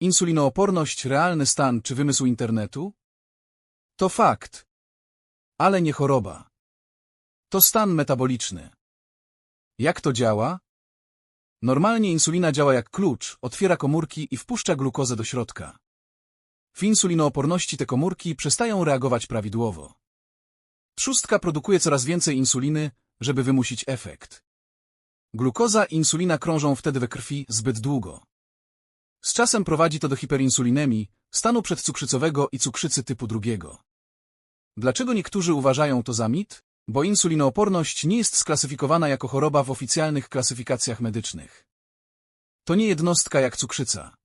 Insulinooporność realny stan czy wymysł internetu? To fakt. Ale nie choroba. To stan metaboliczny. Jak to działa? Normalnie insulina działa jak klucz, otwiera komórki i wpuszcza glukozę do środka. W insulinooporności te komórki przestają reagować prawidłowo. Trzustka produkuje coraz więcej insuliny, żeby wymusić efekt. Glukoza i insulina krążą wtedy we krwi zbyt długo. Z czasem prowadzi to do hiperinsulinemii, stanu przedcukrzycowego i cukrzycy typu drugiego. Dlaczego niektórzy uważają to za mit? Bo insulinooporność nie jest sklasyfikowana jako choroba w oficjalnych klasyfikacjach medycznych. To nie jednostka jak cukrzyca.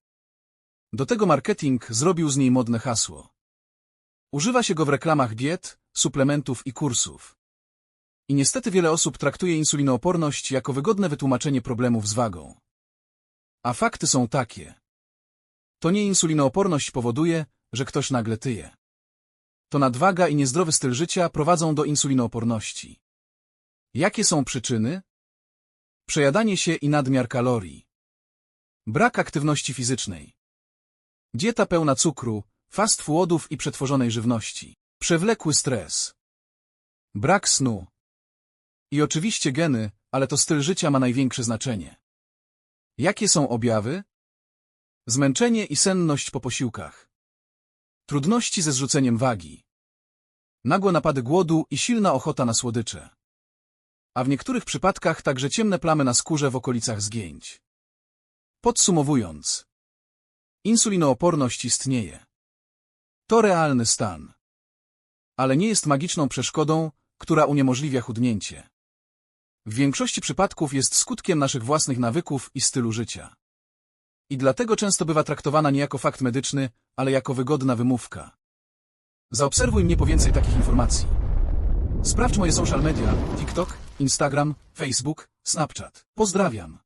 Do tego marketing zrobił z niej modne hasło. Używa się go w reklamach diet, suplementów i kursów. I niestety wiele osób traktuje insulinooporność jako wygodne wytłumaczenie problemów z wagą. A fakty są takie. To nie insulinooporność powoduje, że ktoś nagle tyje. To nadwaga i niezdrowy styl życia prowadzą do insulinooporności. Jakie są przyczyny? Przejadanie się i nadmiar kalorii. Brak aktywności fizycznej. Dieta pełna cukru, fast foodów i przetworzonej żywności. Przewlekły stres. Brak snu. I oczywiście geny, ale to styl życia ma największe znaczenie. Jakie są objawy? Zmęczenie i senność po posiłkach. Trudności ze zrzuceniem wagi. Nagłe napady głodu i silna ochota na słodycze. A w niektórych przypadkach także ciemne plamy na skórze w okolicach zgięć. Podsumowując. Insulinooporność istnieje. To realny stan. Ale nie jest magiczną przeszkodą, która uniemożliwia chudnięcie. W większości przypadków jest skutkiem naszych własnych nawyków i stylu życia. I dlatego często bywa traktowana nie jako fakt medyczny, ale jako wygodna wymówka. Zaobserwuj mnie po więcej takich informacji. Sprawdź moje social media, TikTok, Instagram, Facebook, Snapchat. Pozdrawiam.